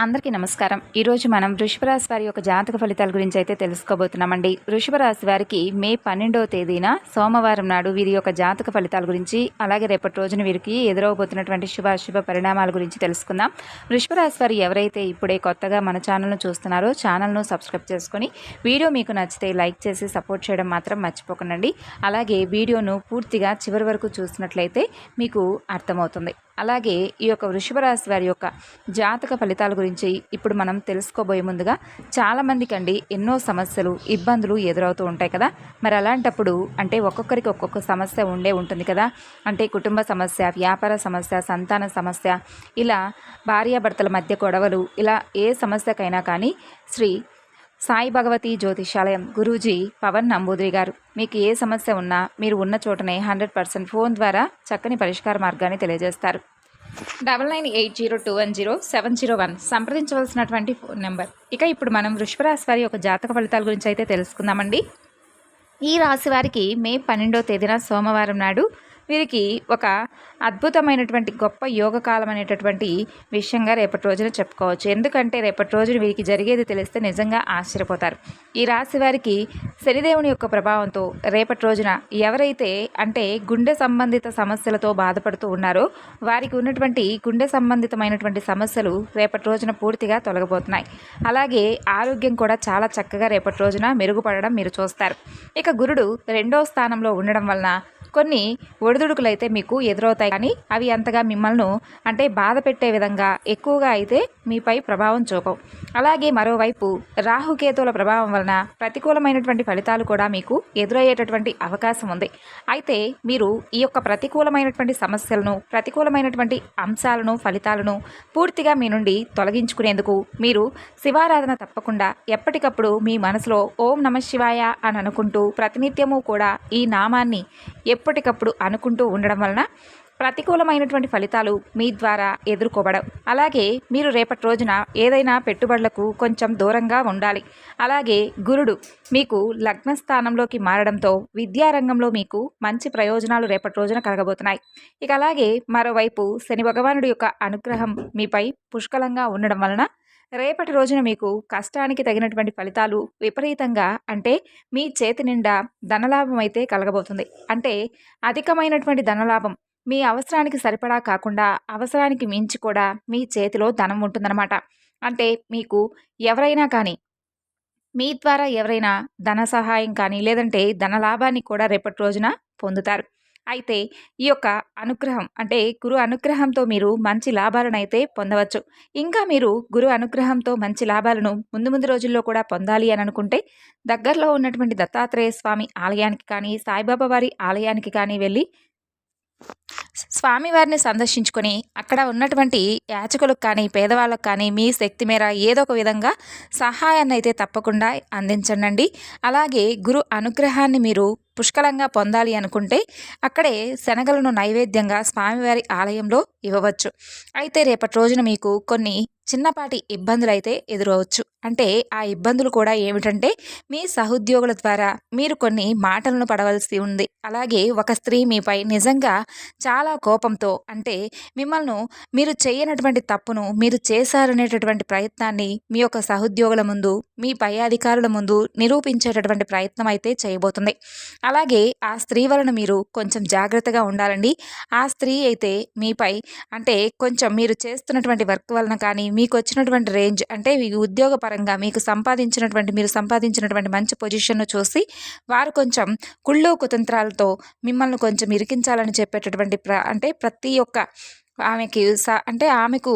అందరికీ నమస్కారం. ఈరోజు మనం వృషభరాశి వారి యొక్క జాతక ఫలితాల గురించి అయితే తెలుసుకోబోతున్నామండి. వృషభరాశి వారికి మే పన్నెండవ తేదీన సోమవారం నాడు వీరి యొక్క జాతక ఫలితాల గురించి అలాగే రేపటి రోజున వీరికి ఎదురవబోతున్నటువంటి శుభ అశుభ పరిణామాల గురించి తెలుసుకుందాం. వృషభరాశి వారు ఎవరైతే ఇప్పుడే కొత్తగా మన ఛానల్ను చూస్తున్నారో ఛానల్ను సబ్స్క్రైబ్ చేసుకొని వీడియో మీకు నచ్చితే లైక్ చేసి సపోర్ట్ చేయడం మాత్రం మర్చిపోకండి. అలాగే వీడియోను పూర్తిగా చివరి వరకు చూసినట్లయితే మీకు అర్థమవుతుంది. అలాగే ఈ యొక్క వృషభ రాశి వారి యొక్క జాతక ఫలితాల గురించి ఇప్పుడు మనం తెలుసుకోబోయే ముందుగా చాలామందికి అండి ఎన్నో సమస్యలు ఇబ్బందులు ఎదురవుతూ ఉంటాయి కదా. మరి అలాంటప్పుడు అంటే ఒక్కొక్కరికి ఒక్కొక్క సమస్య ఉండే ఉంటుంది కదా. అంటే కుటుంబ సమస్య వ్యాపార సమస్య సంతాన సమస్య ఇలా భార్యాభర్తల మధ్య గొడవలు ఇలా ఏ సమస్యకైనా కానీ శ్రీ సాయి భగవతి జ్యోతిషాలయం గురూజీ పవన్ నంబూద్రి గారు. మీకు ఏ సమస్య ఉన్నా మీరు ఉన్న చోటనే హండ్రెడ్ పర్సెంట్ ఫోన్ ద్వారా చక్కని పరిష్కార మార్గాన్ని తెలియజేస్తారు. Double nine eight zero two one zero seven zero one సంప్రదించవలసినటువంటి phone number. ఇక ఇప్పుడు మనం వృషభరాశి వారి యొక్క జాతక ఫలితాల గురించి అయితే తెలుసుకుందామండి. ఈ రాశి వారికి మే పన్నెండో తేదీన సోమవారం నాడు వీరికి ఒక అద్భుతమైనటువంటి గొప్ప యోగకాలం అనేటటువంటి విషయంగా రేపటి రోజున చెప్పుకోవచ్చు. ఎందుకంటే రేపటి రోజున వీరికి జరిగేది తెలిస్తే నిజంగా ఆశ్చర్యపోతారు. ఈ రాశి వారికి శనిదేవుని యొక్క ప్రభావంతో రేపటి రోజున ఎవరైతే అంటే గుండె సంబంధిత సమస్యలతో బాధపడుతూ ఉన్నారో వారికి ఉన్నటువంటి గుండె సంబంధితమైనటువంటి సమస్యలు రేపటి రోజున పూర్తిగా తొలగబోతున్నాయి అలాగే ఆరోగ్యం కూడా చాలా చక్కగా రేపటి రోజున మెరుగుపడడం మీరు చూస్తారు. ఇక గురుడు రెండో స్థానంలో ఉండడం వలన కొన్ని ఒడిదుడుకులు అయితే మీకు ఎదురవుతాయి. కానీ అవి అంతగా మిమ్మల్ని అంటే బాధ పెట్టే విధంగా ఎక్కువగా అయితే మీపై ప్రభావం చూపవు. అలాగే మరోవైపు రాహుకేతువుల ప్రభావం వలన ప్రతికూలమైనటువంటి ఫలితాలు కూడా మీకు ఎదురయ్యేటటువంటి అవకాశం ఉంది. అయితే మీరు ఈ యొక్క ప్రతికూలమైనటువంటి సమస్యలను ప్రతికూలమైనటువంటి అంశాలను ఫలితాలను పూర్తిగా మీ నుండి తొలగించుకునేందుకు మీరు శివారాధన తప్పకుండా ఎప్పటికప్పుడు మీ మనసులో ఓం నమ శివాయ అని అనుకుంటూ ప్రతినిత్యము కూడా ఈ నామాన్ని ఎప్పటికప్పుడు అనుకుంటూ ఉండడం వలన ప్రతికూలమైనటువంటి ఫలితాలు మీ ద్వారా ఎదుర్కోబడవు. అలాగే మీరు రేపటి రోజున ఏదైనా పెట్టుబడులకు కొంచెం దూరంగా ఉండాలి. అలాగే గురుడు మీకు లగ్న స్థానంలోకి మారడంతో విద్యారంగంలో మీకు మంచి ప్రయోజనాలు రేపటి రోజున కలగబోతున్నాయి. ఇక అలాగే మరోవైపు శని భగవానుడి యొక్క అనుగ్రహం మీపై పుష్కలంగా ఉండడం వలన రేపటి రోజున మీకు కష్టానికి తగినటువంటి ఫలితాలు విపరీతంగా అంటే మీ చేతి నిండా ధనలాభం అయితే కలగబోతుంది. అంటే అధికమైనటువంటి ధనలాభం మీ అవసరానికి సరిపడా కాకుండా అవసరానికి మించి కూడా మీ చేతిలో ధనం ఉంటుందన్నమాట. అంటే మీకు ఎవరైనా కానీ మీ ద్వారా ఎవరైనా ధన సహాయం కానీ లేదంటే ధన లాభాన్ని కూడా రేపటి రోజున పొందుతారు. అయితే ఈ యొక్క అనుగ్రహం అంటే గురు అనుగ్రహంతో మీరు మంచి లాభాలను అయితే పొందవచ్చు. ఇంకా మీరు గురు అనుగ్రహంతో మంచి లాభాలను ముందు ముందు రోజుల్లో కూడా పొందాలి అని అనుకుంటే దగ్గరలో ఉన్నటువంటి దత్తాత్రేయ స్వామి ఆలయానికి కానీ సాయిబాబా వారి ఆలయానికి కానీ వెళ్ళి స్వామివారిని సందర్శించుకొని అక్కడ ఉన్నటువంటి యాచకులకు కానీ పేదవాళ్ళకు కానీ మీ శక్తి మేర ఏదో ఒక విధంగా సహాయాన్ని అయితే తప్పకుండా అందించండి అలాగే గురు అనుగ్రహాన్ని మీరు పుష్కలంగా పొందాలి అనుకుంటే అక్కడే శనగలను నైవేద్యంగా స్వామివారి ఆలయంలో ఇవ్వవచ్చు. అయితే రేపటి రోజున మీకు కొన్ని చిన్నపాటి ఇబ్బందులు అయితే ఎదురవచ్చు. అంటే ఆ ఇబ్బందులు కూడా ఏమిటంటే మీ సహోద్యోగుల ద్వారా మీరు కొన్ని మాటలను పడవలసి ఉంది. అలాగే ఒక స్త్రీ మీపై నిజంగా చాలా కోపంతో అంటే మిమ్మల్ని మీరు చేయనటువంటి తప్పును మీరు చేశారనేటటువంటి ప్రయత్నాన్ని మీ యొక్క సహోద్యోగుల ముందు మీ పై అధికారుల ముందు నిరూపించేటటువంటి ప్రయత్నం అయితే చేయబోతుంది. అలాగే ఆ స్త్రీ వలన మీరు కొంచెం జాగ్రత్తగా ఉండాలండి. ఆ స్త్రీ అయితే మీపై అంటే కొంచెం మీరు చేస్తున్నటువంటి వర్క్ వలన కానీ మీకు వచ్చినటువంటి రేంజ్ అంటే మీ ఉద్యోగపరంగా మీకు సంపాదించినటువంటి మీరు సంపాదించినటువంటి మంచి పొజిషన్ను చూసి వారు కొంచెం కుళ్ళు కుతంత్రాలతో మిమ్మల్ని కొంచెం ఇరికించాలని చెప్పేటటువంటి ప్ర అంటే ప్రతి ఒక్క ఆమెకి స అంటే ఆమెకు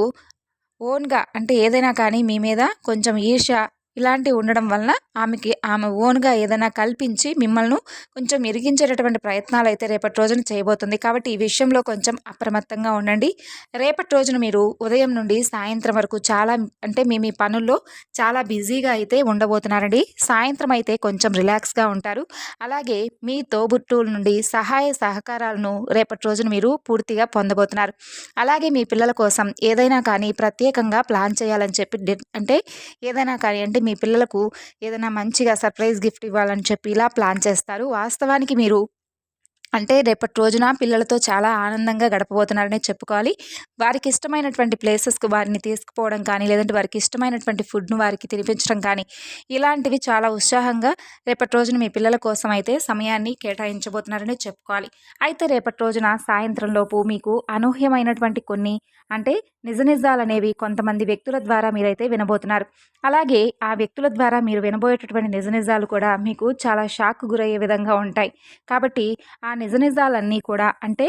ఓన్గా అంటే ఏదైనా కానీ మీ మీద కొంచెం ఈర్ష్య ఇలాంటివి ఉండడం వలన ఆమెకి ఆమె ఓన్గా ఏదైనా కల్పించి మిమ్మల్ని కొంచెం ఇరిగించేటటువంటి ప్రయత్నాలు అయితే రేపటి రోజున చేయబోతుంది. కాబట్టి ఈ విషయంలో కొంచెం అప్రమత్తంగా ఉండండి. రేపటి రోజున మీరు ఉదయం నుండి సాయంత్రం వరకు చాలా అంటే మీ మీ పనుల్లో చాలా బిజీగా అయితే ఉండబోతున్నారండి. సాయంత్రం అయితే కొంచెం రిలాక్స్గా ఉంటారు. అలాగే మీ తోబుట్టువుల నుండి సహాయ సహకారాలను రేపటి రోజున మీరు పూర్తిగా పొందబోతున్నారు. అలాగే మీ పిల్లల కోసం ఏదైనా కానీ ప్రత్యేకంగా ప్లాన్ చేయాలని చెప్పి అంటే ఏదైనా కానీ అంటే మీ పిల్లలకు ఏదైనా మంచిగా సర్ప్రైజ్ గిఫ్ట్ ఇవ్వాలని చెప్పి ఇలా ప్లాన్ చేస్తారు. వాస్తవానికి మీరు అంటే రేపటి రోజున పిల్లలతో చాలా ఆనందంగా గడపబోతున్నారనే చెప్పుకోవాలి. వారికి ఇష్టమైనటువంటి ప్లేసెస్కి వారిని తీసుకుపోవడం కానీ లేదంటే వారికి ఇష్టమైనటువంటి ఫుడ్ను వారికి తినిపించడం కానీ ఇలాంటివి చాలా ఉత్సాహంగా రేపటి రోజున మీ పిల్లల కోసం అయితే సమయాన్ని కేటాయించబోతున్నారనే చెప్పుకోవాలి. అయితే రేపటి రోజున సాయంత్రం లోపు మీకు అనూహ్యమైనటువంటి కొన్ని అంటే నిజ నిజాలు అనేవి కొంతమంది వ్యక్తుల ద్వారా మీరైతే వినబోతున్నారు. అలాగే ఆ వ్యక్తుల ద్వారా మీరు వినబోయేటటువంటి నిజ నిజాలు కూడా మీకు చాలా షాక్ గురయ్యే విధంగా ఉంటాయి. కాబట్టి ఆ నిజ నిజాలన్నీ కూడా అంటే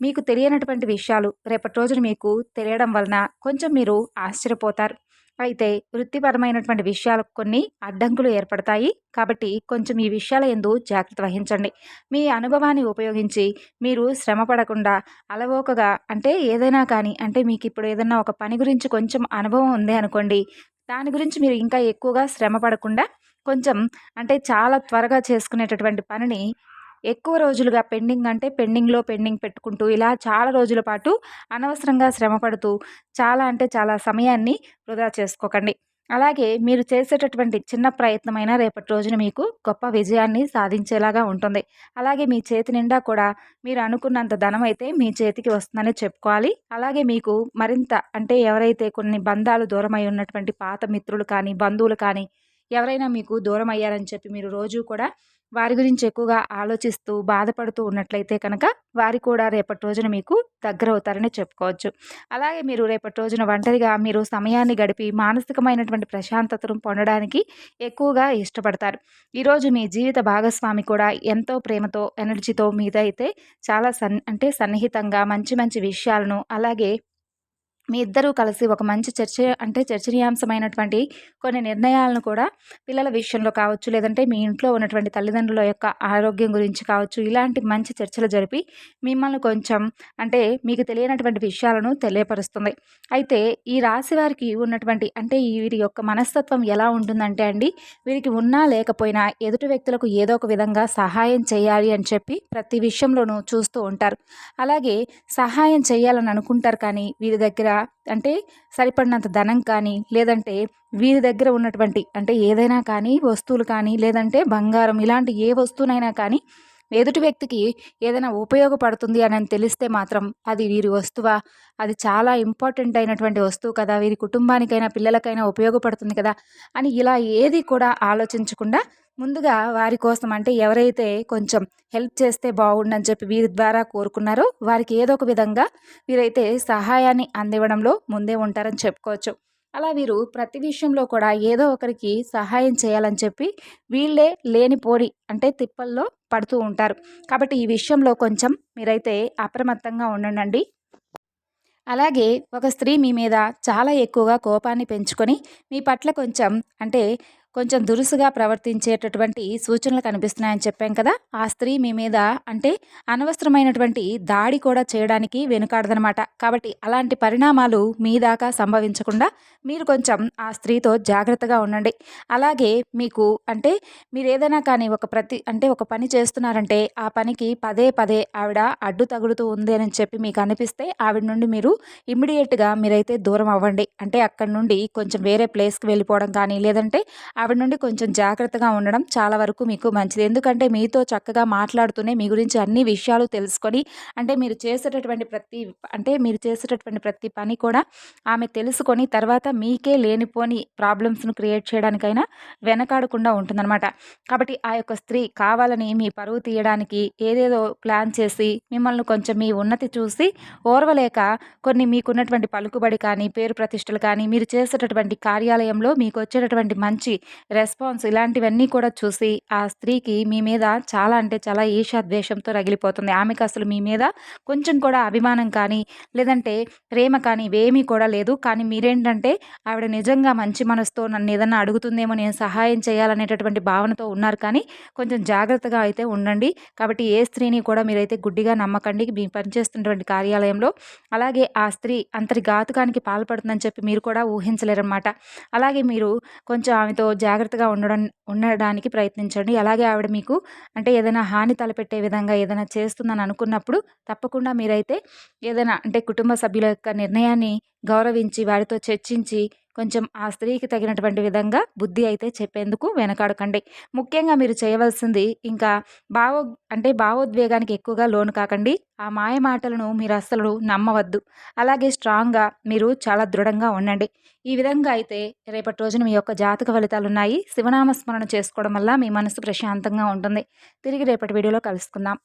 మీకు తెలియనటువంటి విషయాలు రేపటి రోజున మీకు తెలియడం వలన కొంచెం మీరు ఆశ్చర్యపోతారు. అయితే వృత్తిపరమైనటువంటి విషయాలకు కొన్ని అడ్డంకులు ఏర్పడతాయి. కాబట్టి కొంచెం ఈ విషయాల ఎందు జాగ్రత్త వహించండి. మీ అనుభవాన్ని ఉపయోగించి మీరు శ్రమ పడకుండా అలవోకగా అంటే ఏదైనా కానీ అంటే మీకు ఇప్పుడు ఏదైనా ఒక పని గురించి కొంచెం అనుభవం ఉంది అనుకోండి దాని గురించి మీరు ఇంకా ఎక్కువగా శ్రమ పడకుండా కొంచెం అంటే చాలా త్వరగా చేసుకునేటటువంటి పనిని ఎక్కువ రోజులుగా పెండింగ్ అంటే పెండింగ్లో పెండింగ్ పెట్టుకుంటూ ఇలా చాలా రోజుల పాటు అనవసరంగా శ్రమ పడుతూ చాలా అంటే చాలా సమయాన్ని వృధా చేసుకోకండి. అలాగే మీరు చేసేటటువంటి చిన్న ప్రయత్నమైనా రేపటి రోజున మీకు గొప్ప విజయాన్ని సాధించేలాగా ఉంటుంది. అలాగే మీ చేతి నిండా కూడా మీరు అనుకున్నంత ధనం అయితే మీ చేతికి వస్తుందని చెప్పుకోవాలి. అలాగే మీకు మరింత అంటే ఎవరైతే కొన్ని బంధాలు దూరమై ఉన్నటువంటి పాత మిత్రులు కానీ బంధువులు కానీ ఎవరైనా మీకు దూరం అయ్యారని చెప్పి మీరు రోజు కూడా వారి గురించి ఎక్కువగా ఆలోచిస్తూ బాధపడుతూ ఉన్నట్లయితే కనుక వారి కూడా రేపటి రోజున మీకు దగ్గర అవుతారని చెప్పుకోవచ్చు. అలాగే మీరు రేపటి రోజున ఒంటరిగా మీరు సమయాన్ని గడిపి మానసికమైనటువంటి ప్రశాంతతను పొందడానికి ఎక్కువగా ఇష్టపడతారు. ఈరోజు మీ జీవిత భాగస్వామి కూడా ఎంతో ప్రేమతో ఎనర్జీతో మీద అయితే చాలా సన్ అంటే సన్నిహితంగా మంచి మంచి విషయాలను అలాగే మీ ఇద్దరూ కలిసి ఒక మంచి చర్చ అంటే చర్చనీయాంశమైనటువంటి కొన్ని నిర్ణయాలను కూడా పిల్లల విషయంలో కావచ్చు లేదంటే మీ ఇంట్లో ఉన్నటువంటి తల్లిదండ్రుల యొక్క ఆరోగ్యం గురించి కావచ్చు ఇలాంటి మంచి చర్చలు జరిపి మిమ్మల్ని కొంచెం అంటే మీకు తెలియనటువంటి విషయాలను తెలియపరుస్తుంది. అయితే ఈ రాశి వారికి ఉన్నటువంటి అంటే వీరి యొక్క మనస్తత్వం ఎలా ఉంటుందంటే అండి వీరికి ఉన్నా లేకపోయినా ఎదుటి వ్యక్తులకు ఏదో ఒక విధంగా సహాయం చేయాలి అని చెప్పి ప్రతి విషయంలోనూ చూస్తూ ఉంటారు. అలాగే సహాయం చేయాలని అనుకుంటారు కానీ వీరి దగ్గర అంటే సరిపడినంత ధనం కానీ లేదంటే వీరి దగ్గర ఉన్నటువంటి అంటే ఏదైనా కానీ వస్తువులు కానీ లేదంటే బంగారం ఇలాంటి ఏ వస్తువునైనా కానీ ఎదుటి వ్యక్తికి ఏదైనా ఉపయోగపడుతుంది అని తెలిస్తే మాత్రం అది వీరి వస్తువా? అది చాలా ఇంపార్టెంట్ అయినటువంటి వస్తువు కదా వీరి కుటుంబానికైనా పిల్లలకైనా ఉపయోగపడుతుంది కదా అని ఇలా ఏది కూడా ఆలోచించకుండా ముందుగా వారి కోసం అంటే ఎవరైతే కొంచెం హెల్ప్ చేస్తే బాగుండని చెప్పి వీరి ద్వారా కోరుకున్నారో వారికి ఏదో ఒక విధంగా వీరైతే సహాయాన్ని అందివ్వడంలో ముందే ఉంటారని చెప్పుకోవచ్చు. అలా వీరు ప్రతి విషయంలో కూడా ఏదో ఒకరికి సహాయం చేయాలని చెప్పి వీళ్ళే లేనిపోని అంటే తిప్పల్లో పడుతూ ఉంటారు. కాబట్టి ఈ విషయంలో కొంచెం మీరైతే అప్రమత్తంగా ఉండండి. అలాగే ఒక స్త్రీ మీ మీద చాలా ఎక్కువగా కోపాన్ని పెంచుకొని మీ పట్ల కొంచెం అంటే కొంచెం దురుసుగా ప్రవర్తించేటటువంటి సూచనలు కనిపిస్తున్నాయని చెప్పాం కదా. ఆ స్త్రీ మీ మీద అంటే అనవసరమైనటువంటి దాడి కూడా చేయడానికి వెనుకాడదనమాట. కాబట్టి అలాంటి పరిణామాలు మీ దాకా సంభవించకుండా మీరు కొంచెం ఆ స్త్రీతో జాగ్రత్తగా ఉండండి. అలాగే మీకు అంటే మీరు ఏదైనా కానీ ఒక ప్రతి అంటే ఒక పని చేస్తున్నారంటే ఆ పనికి పదే పదే ఆవిడ అడ్డు తగులుతూ ఉంది అని చెప్పి మీకు అనిపిస్తే ఆవిడ నుండి మీరు ఇమ్మీడియట్గా మీరైతే దూరం అవ్వండి. అంటే అక్కడి నుండి కొంచెం వేరే ప్లేస్కి వెళ్ళిపోవడం కానీ లేదంటే ఆవిడ నుండి కొంచెం జాగ్రత్తగా ఉండడం చాలా వరకు మీకు మంచిది. ఎందుకంటే మీతో చక్కగా మాట్లాడుతూనే మీ గురించి అన్ని విషయాలు తెలుసుకొని అంటే మీరు చేసేటటువంటి ప్రతి అంటే మీరు చేసేటటువంటి ప్రతి పని కూడా ఆమె తెలుసుకొని తర్వాత మీకే లేనిపోని ప్రాబ్లమ్స్ను క్రియేట్ చేయడానికైనా వెనకాడకుండా ఉంటుందన్నమాట. కాబట్టి ఆ యొక్క స్త్రీ కావాలని మీ పరువు తీయడానికి ఏదేదో ప్లాన్ చేసి మిమ్మల్ని కొంచెం మీ ఉన్నతి చూసి ఓర్వలేక కొన్ని మీకున్నటువంటి పలుకుబడి కానీ పేరు ప్రతిష్టలు కానీ మీరు చేసేటటువంటి కార్యాలయంలో మీకు వచ్చేటటువంటి మంచి రెస్పాన్స్ ఇలాంటివన్నీ కూడా చూసి ఆ స్త్రీకి మీ మీద చాలా అంటే చాలా ఈషాద్వేషంతో రగిలిపోతుంది. ఆమెకు అసలు మీ మీద కొంచెం కూడా అభిమానం కానీ లేదంటే ప్రేమ కానీ ఇవేమీ కూడా లేదు. కానీ మీరేంటంటే ఆవిడ నిజంగా మంచి మనసుతో నన్ను ఏదన్నా అడుగుతుందేమో నేను సహాయం చేయాలనేటటువంటి భావనతో ఉన్నారు. కానీ కొంచెం జాగ్రత్తగా అయితే ఉండండి. కాబట్టి ఏ స్త్రీని కూడా మీరైతే గుడ్డిగా నమ్మకండి. మీ పనిచేస్తున్నటువంటి కార్యాలయంలో అలాగే ఆ స్త్రీ అంతటి ఘాతుకానికి పాల్పడుతుందని చెప్పి మీరు కూడా ఊహించలేరన్నమాట. అలాగే మీరు కొంచెం ఆమెతో జాగ్రత్తగా ఉండడం ఉండడానికి ప్రయత్నించండి. అలాగే ఆవిడ మీకు అంటే ఏదైనా హాని తలపెట్టే విధంగా ఏదైనా చేస్తుందని అనుకున్నప్పుడు తప్పకుండా మీరైతే ఏదైనా అంటే కుటుంబ సభ్యుల యొక్క నిర్ణయాన్ని గౌరవించి వారితో చర్చించి కొంచెం ఆ స్త్రీకి తగినటువంటి విధంగా బుద్ధి అయితే చెప్పేందుకు వెనకాడకండి. ముఖ్యంగా మీరు చేయవలసింది ఇంకా భావో అంటే భావోద్వేగానికి ఎక్కువగా లోను కాకండి. ఆ మాయ మాటలను మీరు అస్సలు నమ్మవద్దు. అలాగే స్ట్రాంగ్గా మీరు చాలా దృఢంగా ఉండండి. ఈ విధంగా అయితే రేపటి రోజున మీ యొక్క జాతక ఫలితాలు ఉన్నాయి. శివనామస్మరణ చేసుకోవడం వల్ల మీ మనసు ప్రశాంతంగా ఉంటుంది. తిరిగి రేపటి వీడియోలో కలుసుకుందాం.